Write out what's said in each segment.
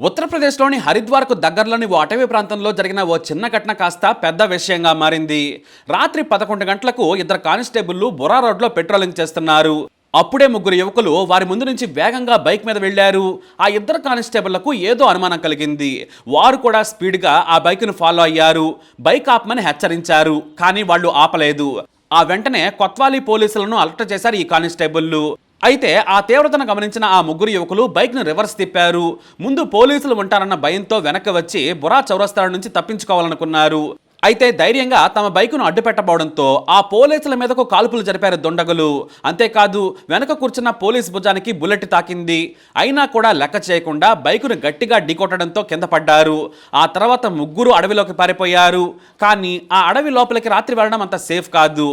ఉత్తరప్రదేశ్లోని హరిద్వార్కు దగ్గరలోని ఓ అటవీ ప్రాంతంలో జరిగిన ఓ చిన్న ఘటన కాస్త పెద్ద విషయంగా మారింది. రాత్రి పదకొండు గంటలకు ఇద్దరు కానిస్టేబుళ్ళు బురా రోడ్లో పెట్రోలింగ్ చేస్తున్నారు. అప్పుడే ముగ్గురు యువకులు వారి ముందు నుంచి వేగంగా బైక్ మీద వెళ్ళారు ఆ ఇద్దరు కానిస్టేబుళ్ళకు ఏదో అనుమానం కలిగింది. వారు కూడా స్పీడ్గా ఆ బైక్ను ఫాలో అయ్యారు. బైక్ ఆపమని హెచ్చరించారు కానీ వాళ్ళు ఆపలేదు. ఆ వెంటనే కొత్వాలీ పోలీసులను అలర్ట్ చేశారు ఈ కానిస్టేబుళ్ళు అయితే ఆ తీవ్రతను గమనించిన ఆ ముగ్గురు యువకులు బైక్ను రివర్స్ తిప్పారు. ముందు పోలీసులు ఉంటారన్న భయంతో వెనక్కి వచ్చి బురా చౌరస్తాల నుంచి తప్పించుకోవాలనుకున్నారు. అయితే ధైర్యంగా తమ బైకును అడ్డుపెట్టబోవడంతో ఆ పోలీసుల మీదకు కాల్పులు జరిపారు దుండగులు. అంతేకాదు వెనక కూర్చున్న పోలీస్ భుజానికి బుల్లెట్ తాకింది. అయినా కూడా లెక్క చేయకుండా బైకును గట్టిగా ఢీకొట్టడంతో కింద పడ్డారు. ఆ తర్వాత ముగ్గురు అడవిలోకి పారిపోయారు. కానీ ఆ అడవి లోపలికి రాత్రి వెళ్ళడం అంత సేఫ్ కాదు.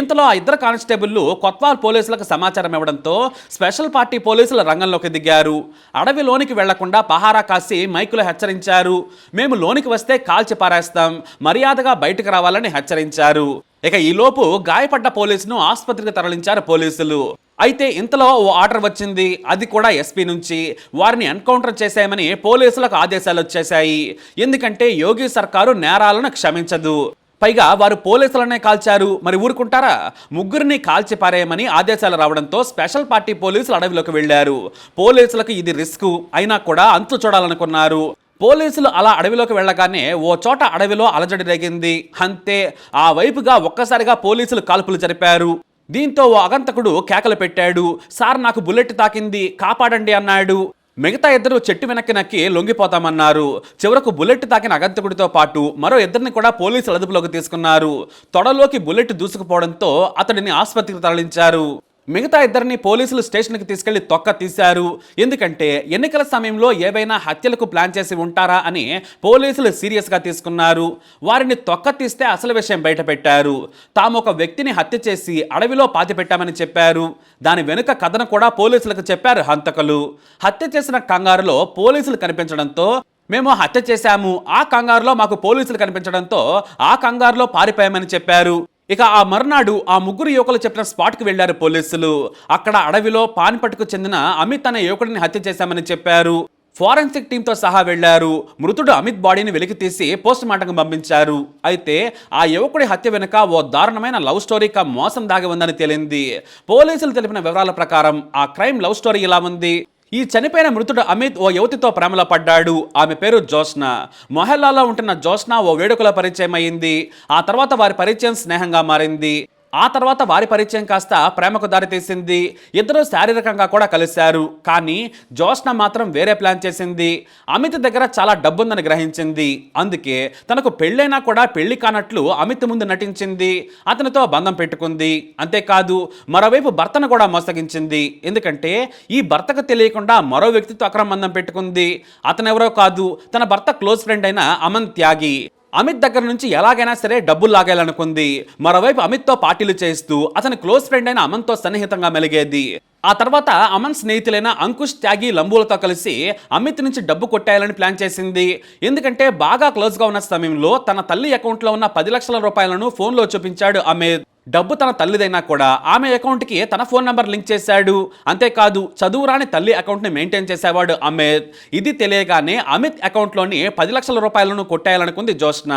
ఇంతలో ఆ ఇద్దరు కానిస్టేబుల్లు కొత్వాల్ పోలీసులకు సమాచారం ఇవ్వడంతో స్పెషల్ పార్టీ పోలీసులు రంగంలోకి దిగారు. అడవి లోనికి వెళ్ళకుండా పహారా కాసి మైకులు హెచ్చరించారు. మేము లోనికి వస్తే కాల్చి పారేస్తాం. మర్యాద మర్యాదగా బయటకు రావాలని హెచ్చరించారు. ఇక ఈలోపు గాయపడ్డ పోలీసును ఆసుపత్రికి తరలించారు పోలీసులు. అయితే ఇంతలో ఓ ఆర్డర్ వచ్చింది. అది కూడా ఎస్పీ నుంచి. వారిని ఎన్కౌంటర్ చేశామని పోలీసులకు ఆదేశాలు వచ్చేశాయి. ఎందుకంటే యోగి సర్కారు నేరాలను క్షమించదు. పైగా వారు పోలీసులనే కాల్చారు. మరి ఊరుకుంటారా? ముగ్గురిని కాల్చి పారేయమని ఆదేశాలు రావడంతో స్పెషల్ పార్టీ పోలీసులు అడవిలోకి వెళ్ళారు పోలీసులకు ఇది రిస్క్. అయినా కూడా అంతు చూడాలనుకున్నారు. పోలీసులు అలా అడవిలోకి వెళ్ళగానే ఓ చోట అడవిలో అలజడి రేగింది. అంతే ఆ వైపుగా ఒక్కసారిగా పోలీసులు కాల్పులు జరిపారు. దీంతో ఓ అగంతకుడు కేకలు పెట్టాడు. సార్ నాకు బుల్లెట్ తాకింది కాపాడండి అన్నాడు. మిగతా ఇద్దరు చెట్టు వెనక్కి నక్కి లొంగిపోతామన్నారు. చివరకు బుల్లెట్ తాకిన అగంతకుడితో పాటు మరో ఇద్దరిని కూడా పోలీసులు అదుపులోకి తీసుకున్నారు. తొడలోకి బుల్లెట్ దూసుకుపోవడంతో అతడిని ఆసుపత్రికి తరలించారు. మిగతా ఇద్దరిని పోలీసులు స్టేషన్కి తీసుకెళ్ళి తొక్క తీశారు. ఎందుకంటే ఎన్నికల సమయంలో ఏవైనా హత్యలకు ప్లాన్ చేసి ఉంటారా అని పోలీసులు సీరియస్గా తీసుకున్నారు. వారిని తొక్క తీస్తే అసలు విషయం బయటపెట్టారు. తాము ఒక వ్యక్తిని హత్య చేసి అడవిలో పాతిపెట్టామని చెప్పారు. దాని వెనుక కథను కూడా పోలీసులకు చెప్పారు హంతకులు. హత్య చేసిన కంగారులో పోలీసులు కనిపించడంతో మేము హత్య చేశాము. ఆ కంగారులో మాకు పోలీసులు కనిపించడంతో ఆ కంగారులో పారిపోయామని చెప్పారు. ఇక ఆ మర్నాడు ఆ ముగ్గురు యువకులు చెప్పిన స్పాట్కి వెళ్ళారు పోలీసులు. అక్కడ అడవిలో పానిపట్టుకు చెందిన అమిత్ అనే యువకుడిని హత్య చేశామని చెప్పారు. ఫారెన్సిక్ టీంతో సహా వెళ్ళారు మృతుడు అమిత్ బాడీని వెలికి తీసి పోస్ట్ మార్టంకు పంపించారు. అయితే ఆ యువకుడి హత్య వెనుక ఓ దారుణమైన లవ్ స్టోరీ కా మోసం దాగి ఉందని తేలింది. పోలీసులు తెలిపిన వివరాల ప్రకారం ఆ క్రైమ్ లవ్ స్టోరీ ఇలా ఉంది. ఈ చనిపోయిన మృతుడు అమిత్ ఓ యువతితో ప్రేమలో పడ్డాడు. ఆమె పేరు జోష్న మొహల్లాలో ఉంటున్న జోష్న ఓ వేడుకలో పరిచయం అయింది ఆ తర్వాత వారి పరిచయం స్నేహంగా మారింది. ఆ తర్వాత వారి పరిచయం కాస్త ప్రేమకు దారితీసింది. ఇద్దరు శారీరకంగా కూడా కలిశారు. కానీ జోష్న మాత్రం వేరే ప్లాన్ చేసింది. అమిత్ దగ్గర చాలా డబ్బుందని గ్రహించింది. అందుకే తనకు పెళ్ళైనా కూడా పెళ్ళి కానట్లు అమిత్ ముందు నటించింది. అతనితో బంధం పెట్టుకుంది. అంతేకాదు మరోవైపు భర్తను కూడా మోసగించింది. ఎందుకంటే ఈ భర్తకు తెలియకుండా మరో వ్యక్తితో అక్రమ బంధం పెట్టుకుంది. అతనెవరో కాదు తన భర్త క్లోజ్ ఫ్రెండ్ అయిన అమన్ త్యాగి. అమిత్ దగ్గర నుంచి ఎలాగైనా సరే డబ్బులు లాగేయాలనుకుంది మరోవైపు అమిత్తో పార్టీలు చేస్తూ అతని క్లోజ్ ఫ్రెండ్ అయిన అమన్తో సన్నిహితంగా మెలిగేది. ఆ తర్వాత అమన్ స్నేహితులైన అంకుష్ త్యాగి లంబులతో కలిసి అమిత్ నుంచి డబ్బు కొట్టేయాలని ప్లాన్ చేసింది. ఎందుకంటే బాగా క్లోజ్గా ఉన్న సమయంలో తన తల్లి అకౌంట్లో ఉన్న పది లక్షల రూపాయలను ఫోన్లో చూపించాడు అమిత్. డబ్బు తన తల్లిదైనా కూడా ఆమె అకౌంట్కి తన ఫోన్ నంబర్ లింక్ చేశాడు. అంతేకాదు చదువురాని తల్లి అకౌంట్ని మెయింటైన్ చేసేవాడు అమిత్. ఇది తెలియగానే అమిత్ అకౌంట్లోని పది లక్షల రూపాయలను కొట్టేయాలనుకుంది జోష్న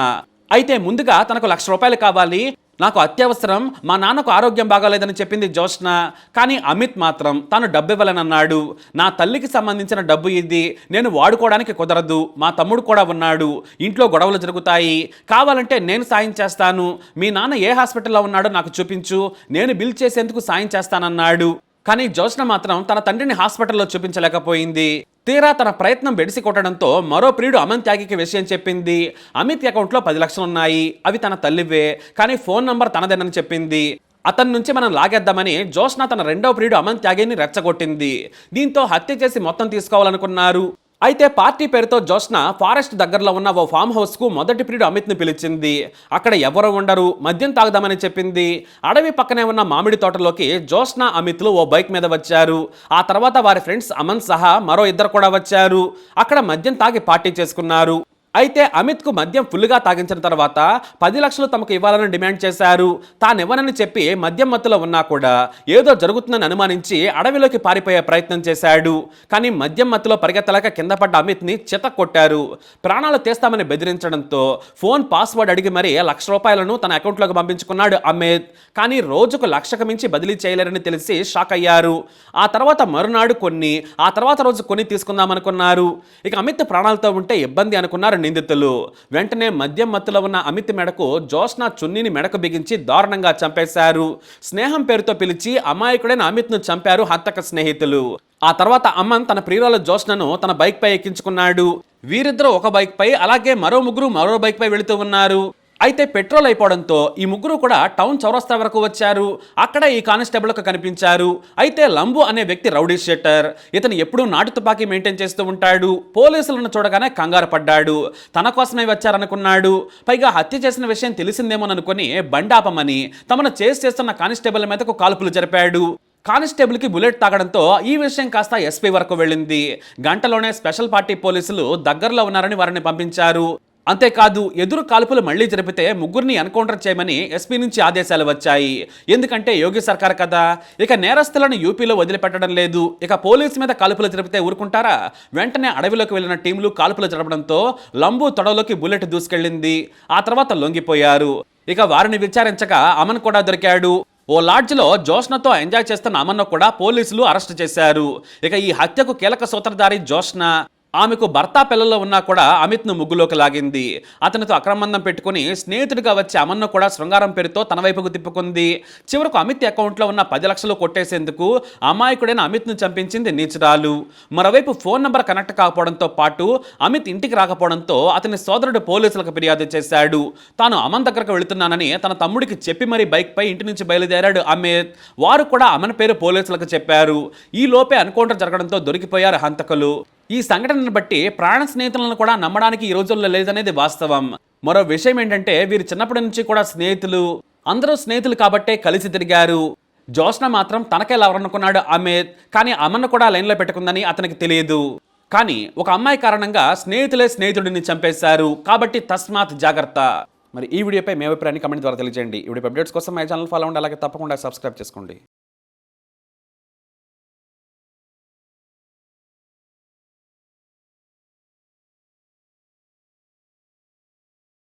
అయితే ముందుగా తనకు లక్ష రూపాయలు కావాలి. నాకు అత్యవసరం మా నాన్నకు ఆరోగ్యం బాగాలేదని చెప్పింది జోష్న కానీ అమిత్ మాత్రం తాను డబ్బు ఇవ్వలేనన్నాడు నా తల్లికి సంబంధించిన డబ్బు ఇది నేను వాడుకోవడానికి కుదరదు మా తమ్ముడు కూడా ఉన్నాడు ఇంట్లో గొడవలు జరుగుతాయి. కావాలంటే నేను సాయం చేస్తాను. మీ నాన్న ఏ హాస్పిటల్లో ఉన్నాడో నాకు చూపించు నేను బిల్ చేసేందుకు సాయం చేస్తానన్నాడు. కానీ జోష్న మాత్రం తన తండ్రిని హాస్పిటల్లో చూపించలేకపోయింది. తీరా తన ప్రయత్నం బెడిసి కొట్టడంతో మరో ప్రియుడు అమన్ త్యాగికి విషయం చెప్పింది. అమిత్ అకౌంట్లో పది లక్షలు ఉన్నాయి. అవి తన తల్లివే. కానీ ఫోన్ నంబర్ తనదేనని చెప్పింది. అతని నుంచి మనం లాగేద్దామని జోష్న తన రెండో ప్రియుడు అమన్ త్యాగిని రెచ్చగొట్టింది. దీంతో హత్య చేసి మొత్తం తీసుకోవాలనుకున్నారు. అయితే పార్టీ పేరుతో జోష్న ఫారెస్ట్ దగ్గరలో ఉన్న ఓ ఫామ్ హౌస్కు మొదటి ప్రియుడు అమిత్ని పిలిచింది. అక్కడ ఎవరు ఉండరు మద్యం తాగుదామని చెప్పింది. అడవి పక్కనే ఉన్న మామిడి తోటలోకి జోష్న అమిత్లు ఓ బైక్ మీద వచ్చారు. ఆ తర్వాత వారి ఫ్రెండ్స్ అమన్ సహా మరో ఇద్దరు కూడా వచ్చారు. అక్కడ మద్యం తాగి పార్టీ చేసుకున్నారు. అయితే అమిత్కు మద్యం ఫుల్గా తాగించిన తర్వాత పది లక్షలు తమకు ఇవ్వాలని డిమాండ్ చేశారు. తానివ్వనని చెప్పి మద్యం మత్తులో ఉన్నా కూడా ఏదో జరుగుతుందని అనుమానించి అడవిలోకి పారిపోయే ప్రయత్నం చేశాడు. కానీ మద్యం మత్తులో పరిగెత్తలేక కింద పడ్డ అమిత్ని చిత కొట్టారు. ప్రాణాలు తీస్తామని బెదిరించడంతో ఫోన్ పాస్వర్డ్ అడిగి మరీ లక్ష రూపాయలను తన అకౌంట్లోకి పంపించుకున్నాడు అమిత్. కానీ రోజుకు లక్షకు మించి బదిలీ చేయలేరని తెలిసి షాక్ అయ్యారు. ఆ తర్వాత మరునాడు కొన్ని ఆ తర్వాత రోజు కొన్ని తీసుకుందామనుకున్నారు. ఇక అమిత్ ప్రాణాలతో ఉంటే ఇబ్బంది అనుకున్నారు నిందితులు. వెంటనే మద్యం మత్తులో ఉన్న అమిత్ మెడకు జోష్నా చున్నీని మెడకు బిగించి దారుణంగా చంపేశారు. స్నేహం పేరుతో పిలిచి అమాయకుడైన అమిత్ను చంపారు హంతక స్నేహితులు. ఆ తర్వాత అమ్మన్ తన ప్రియురాల జోష్నను తన బైక్పై ఎక్కించుకున్నాడు. వీరిద్దరూ ఒక బైక్పై అలాగే మరో ముగ్గురు మరో బైక్పై వెళుతూ ఉన్నారు. అయితే పెట్రోల్ అయిపోవడంతో ఈ ముగ్గురు కూడా టౌన్ చౌరస్తా వరకు వచ్చారు. అక్కడ ఈ కానిస్టేబుల్కు కనిపించారు. అయితే లంబు అనే వ్యక్తి రౌడీ షెట్టర్. ఇతను ఎప్పుడూ నాటు తుపాకీ మెయింటైన్ చేస్తూ ఉంటాడు. పోలీసులను చూడగానే కంగారు పడ్డాడు. తన కోసమే వచ్చారనుకున్నాడు. పైగా హత్య చేసిన విషయం తెలిసిందేమోననుకొని బండాపమని తమను చేసి చేస్తున్న కానిస్టేబుల్ మీదకు కాల్పులు జరిపాడు. కానిస్టేబుల్కి బుల్లెట్ తాగడంతో ఈ విషయం కాస్త ఎస్పీ వరకు వెళ్ళింది. గంటలోనే స్పెషల్ పార్టీ పోలీసులు దగ్గరలో ఉన్నారని వారిని పంపించారు. అంతేకాదు ఎదురు కాల్పులు మళ్ళీ జరిపితే ముగ్గురిని ఎన్కౌంటర్ చేయమని ఎస్పీ నుంచి ఆదేశాలు వచ్చాయి. ఎందుకంటే యోగి సర్కార్ కదా. ఇక నేరస్తులను యూపీలో వదిలిపెట్టడం లేదు. ఇక పోలీసు మీద కాల్పులు జరిపితే ఊరుకుంటారా? వెంటనే అడవిలోకి వెళ్ళిన టీంలు కాల్పులు జరపడంతో లంబు తొడలోకి బుల్లెట్ దూసుకెళ్ళింది. ఆ తర్వాత లొంగిపోయారు. ఇక వారిని విచారించక అమన్ కూడా దొరికాడు. ఓ లాడ్జ్లో జోష్నతో ఎంజాయ్ చేస్తున్న అమన్ను కూడా పోలీసులు అరెస్ట్ చేశారు. ఇక ఈ హత్యకు కీలక సూత్రధారి జోష్న. ఆమెకు భర్త పిల్లలు ఉన్నా కూడా అమిత్ను ముగ్గులోకి లాగింది. అతనితో అక్రమందం పెట్టుకుని స్నేహితుడిగా వచ్చే అమన్ను కూడా శృంగారం పేరుతో తన వైపుకు తిప్పుకుంది. చివరకు అమిత్ అకౌంట్లో ఉన్న పది లక్షలు కొట్టేసేందుకు అమాయకుడైన అమిత్ను చంపించింది నీచురాలు. మరోవైపు ఫోన్ నంబర్ కనెక్ట్ కాకపోవడంతో పాటు అమిత్ ఇంటికి రాకపోవడంతో అతని సోదరుడు పోలీసులకు ఫిర్యాదు చేశాడు. తాను అమన్ దగ్గరకు వెళుతున్నానని తన తమ్ముడికి చెప్పి మరీ బైక్పై ఇంటి నుంచి బయలుదేరాడు అమిత్. వారు కూడా అమన్ పేరు పోలీసులకు చెప్పారు. ఈ లోపే ఎన్కౌంటర్ జరగడంతో దొరికిపోయారు హంతకులు. ఈ సంఘటనను బట్టి ప్రాణ స్నేహితులను కూడా నమ్మడానికి ఈ రోజుల్లో లేదనేది వాస్తవం. మరో విషయం ఏంటంటే వీరు చిన్నప్పటి నుంచి కూడా స్నేహితులు అందరూ స్నేహితులు కాబట్టే కలిసి తిరిగారు. జోష్న మాత్రం తనకే లవరనుకున్నాడు అమిత్ కానీ అమన్ను కూడా లైన్లో పెట్టుకుందని అతనికి తెలియదు. కానీ ఒక అమ్మాయి కారణంగా స్నేహితులే స్నేహితుడిని చంపేశారు. కాబట్టి తస్మాత్ జాగ్రత్త. మరి ఈ వీడియోపై మీ అభిప్రాయాన్ని కమెంట్ ద్వారా తెలియజేయండి. ఈ వీడియో అప్డేట్స్ కోసం మై ఛానల్ ఫాలో అవ్వండి. అలాగే తప్పకుండా సబ్స్క్రైబ్ చేసుకోండి.